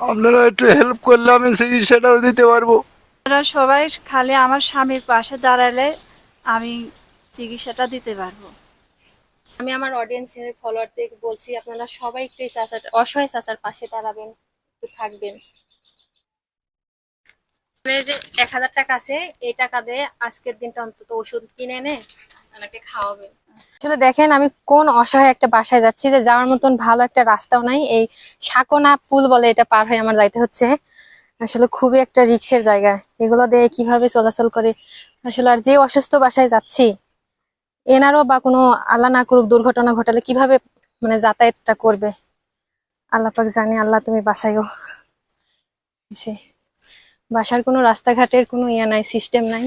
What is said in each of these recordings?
আপনারা একটু হেল্প করলে আমি চিকিৎসাটাও দিতে পারব। আপনারা সবাই খালি আমার স্বামীর পাশে দাঁড়ালে আমি চিকিৎসাটা দিতে পারব। আমি আমার অডিয়েন্সের ফলোয়ারদের বলছি আপনারা সবাই একটু এই চাচার অসহায় চাচার পাশে দাঁড়াবেন একটু থাকবেন। এই যে এক হাজার টাকা আছে এই টাকা দিয়ে আজকের দিনটা অন্তত ওষুধ কিনে এনে ওনাকে খাওয়াবেন। আসলে দেখেন, আমি কোন অসহায় একটা বাসায় যাচ্ছি যে যাওয়ার মতন ভালো একটা রাস্তাও নাই। এই সাকোনা পুল বলে এটা পার হয়ে আমার যাইতে হচ্ছে। আসলে খুবই একটা রিক্সের জায়গা। এগুলো দিয়ে কীভাবে চলাচল করে? আসলে আর যে অসুস্থ বাসায় যাচ্ছি, এনারও বা কোনো আল্লাহ না করুক দুর্ঘটনা ঘটালে কীভাবে মানে যাতায়াতটা করবে? আল্লাহ পাক জানি, আল্লাহ তুমি বাঁচাইও জি। বাসার কোনো রাস্তাঘাটের কোনো ইয়ে নাই সিস্টেম নাই।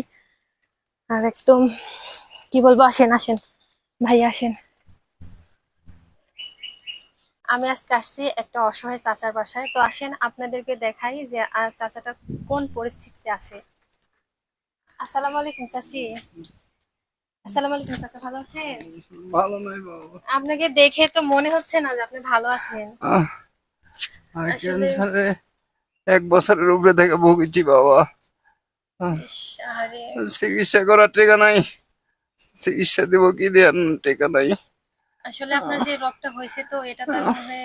আর একদম, কি বলব, আসেন আসেন। ভাই আসেন। আমি আজকে আসছি একটা অসহায় চাচার বাসায়। তো আসেন আপনাদেরকে দেখাই যে আর চাচাটা কোন পরিস্থিতিতে আছে। আসসালামু আলাইকুম চাচি। আসসালামু আলাইকুম চাচা ভালো আছেন? ভালো নাই বাবা। আপনাকে দেখে তো মনে হচ্ছে না যে আপনি ভালো আছেন। আর ক্যান্সারে এক বছরের উপরে থেকে ভুগেছি বাবা। আরে। চিকিৎসা করার টেকা নাই চিকিৎসা দিব কি দেন টেকা নাই। আসলে আপনার যে রোগটা হয়েছে তো এটা তো আসলে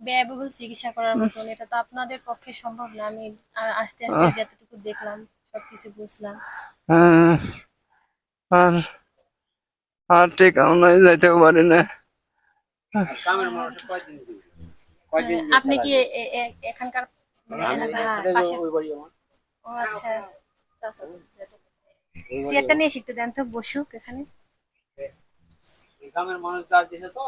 ব্যয়বহুল চিকিৎসা করার মতন। এটা তো আপনাদের পক্ষে সম্ভব না। আমি আস্তে আস্তে যতটুকু দেখলাম সবকিছু বুঝলাম। হ্যাঁ, আর আর নাই যাইতেও পারি না। আপনি কি এখানকার মানে ও আচ্ছা। আচ্ছা। চেয়ারটা নিয়ে একটু দেন তো বসুক এখানে। গ্রামের মানুষ চার্জ দিছে তো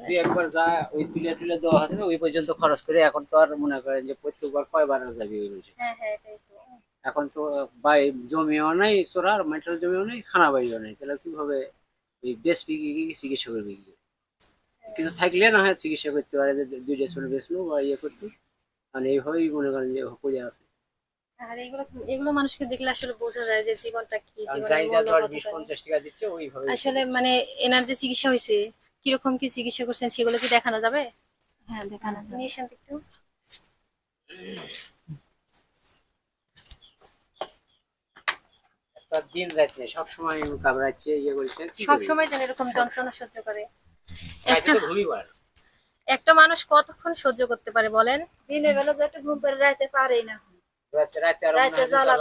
দুই একবার যা ওই তুলে তুলে দেওয়া আছে ওই পর্যন্ত খরচ করে এখন তো আর মনে করেন যে প্রত্যেকবার কয়বার আর ওই রয়েছে হ্যাঁ হ্যাঁ এটাই তো। এখন তো বাই জমিও নাই চোরার মাটির জমিও নেই খানা বাড়িও নেই তাহলে কীভাবে ওই বেশ বিক্রি চিকিৎসা করবে কি? কিছু থাকলে না হয় চিকিৎসা করতে পারে যে দুইটা চলে বেসলো বা ইয়ে করতে। মানে এইভাবেই মনে করেন যে করে আছে। আর এগুলো এগুলো মানুষকে দেখলে আসলে বোঝা যায় যে জীবনটা কি জীবনের যা আসলে মানে এনার যে চিকিৎসা হয়েছে কীরকম কি চিকিৎসা করছেন সেগুলো কি দেখানো যাবে? হ্যাঁ দেখানো যাবে। নিয়ে একটু। দিন রাত নেই সবসময় কামড়াচ্ছে ইয়ে করছে সব সময় যেন এরকম যন্ত্রণা সহ্য করে। একটা না। একটা মানুষ কতক্ষণ সহ্য করতে পারে বলেন? দিনের বেলা যেটা ঘুম পারে রাতে পারেই না।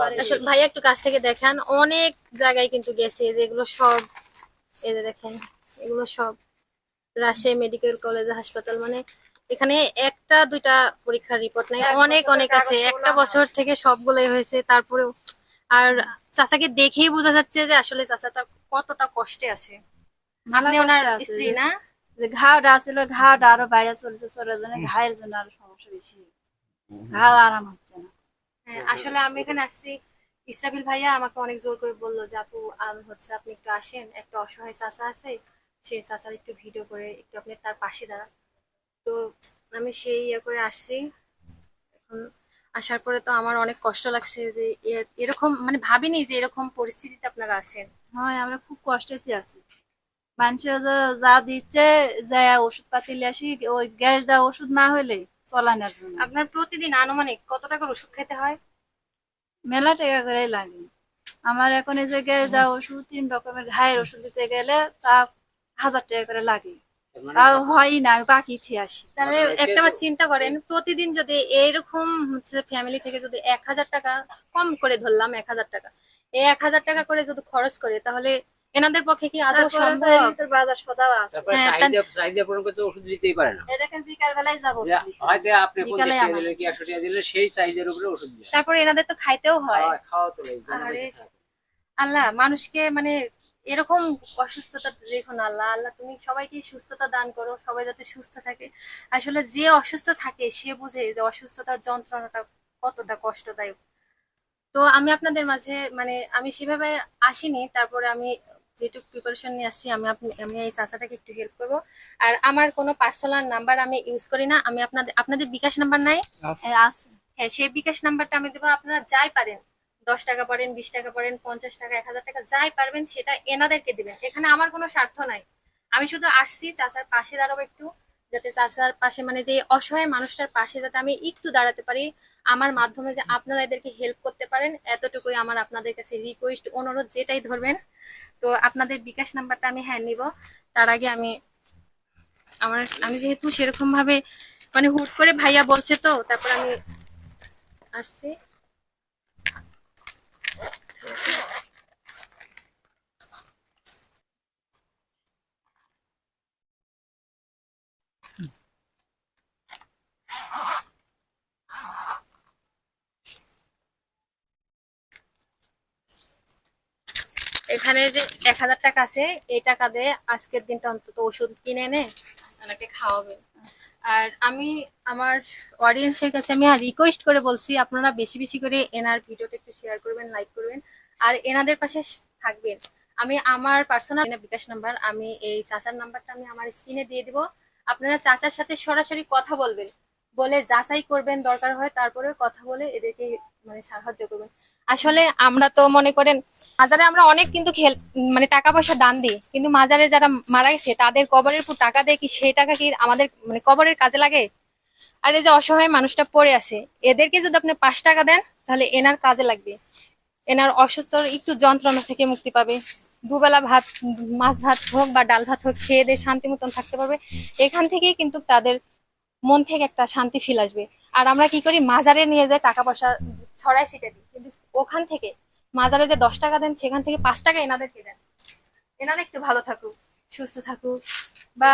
মনে। আসলে ভাইয়া একটু কাছ থেকে দেখান অনেক জায়গায় কিন্তু গেছে যেগুলো সব এই যে দেখেন এগুলো সব রাজশাহী মেডিকেল কলেজ হাসপাতাল মানে এখানে একটা দুইটা পরীক্ষার রিপোর্ট নাই অনেক অনেক আছে। একটা বছর থেকে সবগুলোই হয়েছে তারপরেও আর চাচাকে দেখেই বোঝা যাচ্ছে যে আসলে চাচাটা কতটা কষ্টে আছে। আপনি কষ্টে ওনার আছে স্ত্রী যে- না যে ঘাওটা ছিল ঘাওটা আরও বাইরে চলেছে চলে জন্য ঘায়ের জন্য আরও সমস্যা বেশি হয়েছে। ঘাও আরাম হচ্ছে না। আসলে আমি এখানে আসছি। ইসরাফিল ভাইয়া আমাকে অনেক জোর করে বলল যে, আপু হচ্ছে আপনি একটু আসেন। একটা অসহায় চাচা আছে সেই চাচার একটু ভিডিও করে একটু আপনি তার পাশে দাঁড়ান। তো আমি সেই ইয়ে করে আসছি। এখন আসার পরে তো আমার অনেক কষ্ট লাগছে যে এরকম মানে ভাবিনি যে এরকম পরিস্থিতিতে আপনারা আছেন। হয়, আমরা খুব কষ্টেতে আছি। মানুষের যা দিচ্ছে, যা ওষুধ পাতি আসি, ওই গ্যাস দেওয়া ওষুধ না হলে চলানোর জন্য। আপনার প্রতিদিন আনুমানিক কত টাকার ওষুধ খেতে হয়? মেলা টাকা করে লাগে। আমার এখন এই জায়গায় যা ওষুধ তিন রকমের ঘায়ের ওষুধ দিতে গেলে তা হাজার টাকা করে লাগে। মানে তাও হয়ই না বাকি আসি। তাহলে একটা বার চিন্তা করেন প্রতিদিন যদি এইরকম হচ্ছে ফ্যামিলি থেকে যদি এক হাজার টাকা কম করে ধরলাম এক হাজার টাকা। এই এক হাজার টাকা করে যদি খরচ করে তাহলে এনাদের পক্ষে কি আদৌ সম্ভব? যে এমনিতে বাজার সদাও আছে। তারপরে হ্যাঁ, ওষুধ দিতেই পারে না। এই দেখেন বিকাল বেলায় যাব হয়তো আপনি দিলে সেই চাহিদার উপরে ওষুধ দেয় তারপরে এনাদের তো খাইতেও হয়। খাওয়া- খাওয়া তো লাগে। আল্লাহ মানুষকে মানে এরকম অসুস্থতা রেখো না আল্লাহ আল্লাহ তুমি সবাইকে সুস্থতা দান করো সবাই যাতে সুস্থ থাকে। আসলে যে অসুস্থ থাকে সে বুঝে যে অসুস্থতার যন্ত্রণাটা কতটা কষ্টদায়ক। তো আমি আপনাদের মাঝে মানে আমি সেভাবে আসিনি তারপরে আমি যেটুকু প্রিপারেশন নিয়ে আসছি আমি আপনি আমি এই চাচাটাকে একটু হেল্প করব। আর আমার কোনো পার্সোনাল নাম্বার আমি ইউজ করি না আমি আপনাদের আপনাদের বিকাশ নাম্বার নাই? আছে। হ্যাঁ সেই বিকাশ নাম্বারটা আমি দেবো আপনারা যাই পারেন দশ টাকা পারেন বিশ টাকা পারেন পঞ্চাশ টাকা এক হাজার টাকা যাই পারবেন সেটা এনাদেরকে দিবেন। এখানে আমার কোনো স্বার্থ নাই। আমি শুধু আসছি চাচার পাশে দাঁড়াবো একটু। যাতে চাচার পাশে মানে যে অসহায় মানুষটার পাশে যাতে আমি একটু দাঁড়াতে পারি, আমার মাধ্যমে যে আপনারা এদেরকে হেল্প করতে পারেন, এতটুকুই আমার আপনাদের কাছে রিকোয়েস্ট অনুরোধ যেটাই ধরবেন। তো আপনাদের বিকাশ নাম্বারটা আমি হ্যাঁ নিব। তার আগে আমি আমার, আমি যেহেতু সেরকম ভাবে মানে হুট করে ভাইয়া বলছে তো, তারপর আমি আসছি। এখানে যে এক হাজার টাকা আছে, এই টাকা দিয়ে আজকের দিনটা অন্তত ওষুধ কিনে এনে ওনাকে খাওয়াবেন আর আমি, আমার অডিয়েন্সের কাছে আমি আর রিকোয়েস্ট করে বলছি, আপনারা বেশি বেশি করে এনার ভিডিওটা একটু শেয়ার করবেন লাইক করবেন। আর এনাদের পাশে থাকবেন। আমি আমার পার্সোনাল বিকাশ নাম্বার আমি এই চাচার নাম্বারটা আমি আমার স্ক্রিনে দিয়ে দিব। আপনারা চাচার সাথে সরাসরি কথা বলবেন। বলে যাচাই করবেন দরকার হয় তারপরে কথা বলে এদেরকে মানে সাহায্য করবেন। আসলে আমরা তো মনে করেন, মাজারে আমরা অনেক কিন্তু খেল মানে টাকা পয়সা দান দিই। কিন্তু মাজারে যারা মারা গেছে, তাদের কবরের উপর টাকা দেয় কি সেই টাকা কি আমাদের মানে কবরের কাজে লাগে? আর এই যে অসহায় মানুষটা পড়ে আছে, এদেরকে যদি আপনি পাঁচ টাকা দেন, তাহলে এনার কাজে লাগবে। এনার অসুস্থ একটু যন্ত্রণা থেকে মুক্তি পাবে। দুবেলা ভাত, মাছ ভাত হোক বা ডাল ভাত হোক, খেয়ে দিয়ে শান্তি মতন থাকতে পারবে। এখান থেকেই কিন্তু তাদের মন থেকে একটা শান্তি ফিল আসবে। আর আমরা কি করি, মাজারে নিয়ে যাই টাকা পয়সা ছড়াই ছিটে দিই। কিন্তু ওখান থেকে মাজারে যে দশ টাকা দেন সেখান থেকে পাঁচ টাকা এনাদেরকে দেন। এনারা একটু ভালো থাকুক সুস্থ থাকুক বা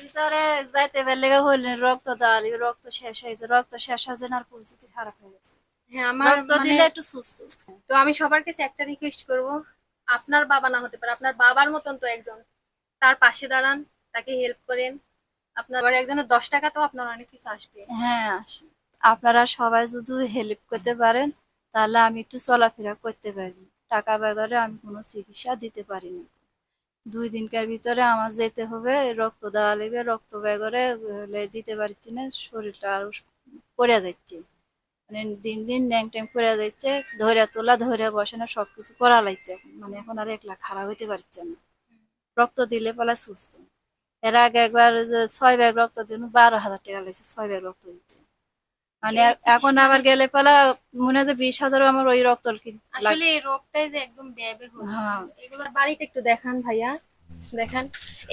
ভিতরে যাইতে পারলে হইলে রক্ত দেওয়া রক্ত শেষ হয়েছে রক্ত শেষ হয়েছে আর পরিস্থিতি খারাপ হয়ে গেছে। হ্যাঁ আমার রক্ত মানে- দিলে একটু সুস্থ। তো আমি সবার কাছে একটা রিকোয়েস্ট করব আপনার বাবা না হতে পারে আপনার বাবার মতন তো একজন তার পাশে দাঁড়ান তাকে হেল্প করেন। আপনার একজনের দশ টাকা তো আপনার অনেক কিছু আসবে। হ্যাঁ আসি। আপনারা সবাই যদি হেল্প করতে পারেন, তাহলে আমি একটু চলাফেরা করতে পারি। টাকা বেগরে আমি কোনো চিকিৎসা দিতে পারি না। দুই দিনকার ভিতরে আমার যেতে হবে, রক্ত দেওয়া লাগবে, রক্ত বেগরে দিতে পারছি না, শরীরটা আরও পড়ে যাচ্ছে। মানে দিন দিন ন্যাং ট্যাং পড়ে যাচ্ছে ধরে তোলা ধরে বসে না সবকিছু করা লাগছে। মানে এখন আর একলা খারাপ হইতে পারছে না। রক্ত দিলে পালা সুস্থ। এর আগে একবার ছয় ব্যাগ রক্ত দিন বারো হাজার টাকা লাগছে, ছয় ব্যাগ রক্ত দিতে। মানে এখন আবার গেলে পালা মনে হয় যে বিশ হাজারও আমার ওই রক্ত কি আসলে এই রোগটাই যে একদম ব্যয়বে হ্যাঁ। এগুলোর বাড়িটা একটু দেখান ভাইয়া দেখান।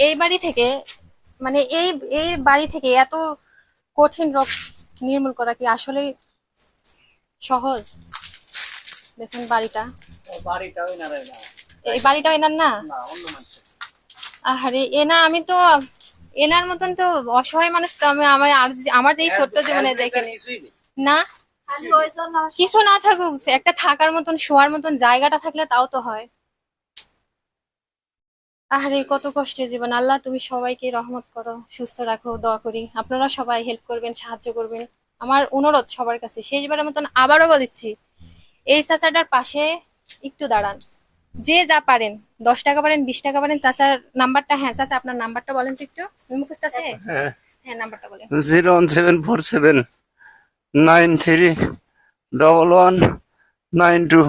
এই বাড়ি থেকে মানে এই এই বাড়ি থেকে এত কঠিন রোগ নির্মূল করা কি আসলে সহজ? দেখুন বাড়িটা। বাড়িটাও এই বাড়িটা এনার না না? অন্য মানুষ এনা আমি তো এনার মতন তো অসহায় মানুষ তো আমি আমার আমার যে এই ছোট্ট জীবনে দেখে না। কিছু না থাকুক একটা থাকার মতন শোয়ার মতন জায়গাটা থাকলে তাও তো হয়। আরে কত কষ্টের জীবন। আল্লাহ তুমি সবাইকে রহমত করো সুস্থ রাখো দোয়া করি। আপনারা সবাই হেল্প করবেন সাহায্য করবেন। আমার অনুরোধ সবার কাছে। শেষবারের মতন আবারও বলছি এই চাচাটার পাশে একটু দাঁড়ান। যে যা পারেন দশ টাকা পারেন বিশ টাকা পারেন চাচার নাম্বারটা হ্যাঁ চাচা আপনার নাম্বারটা বলেন তো একটু। মুখস্থ আছে? হ্যাঁ। হ্যাঁ নাম্বারটা বলেন। Zero one seven four seven nine three double one nine two.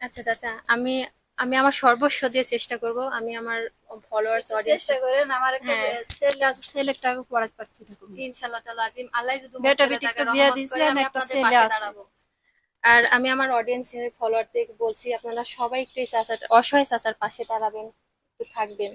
আচ্ছা চাচা আমি আমি আমার সর্বস্ব দিয়ে চেষ্টা করব। আমি আমার ফলোয়ার্স অডিয়েন্স চেষ্টা করেন আমার একটা হ্যাঁ। ছেলে আছে ছেলেটাকে পড়াতে পারছি না। ইনশাআল্লাহ তাআলা আজিম আল্লাহ যদি বেটা বেটিকে তাকে বিয়ে করে, আমি আমি একটা ছেলে পাশে আছে। আর আমি আমার অডিয়েন্সের ফলোয়ারদের বলছি, আপনারা সবাই একটু এই চাচার, অসহায় চাচার পাশে দাঁড়াবেন, একটু থাকবেন।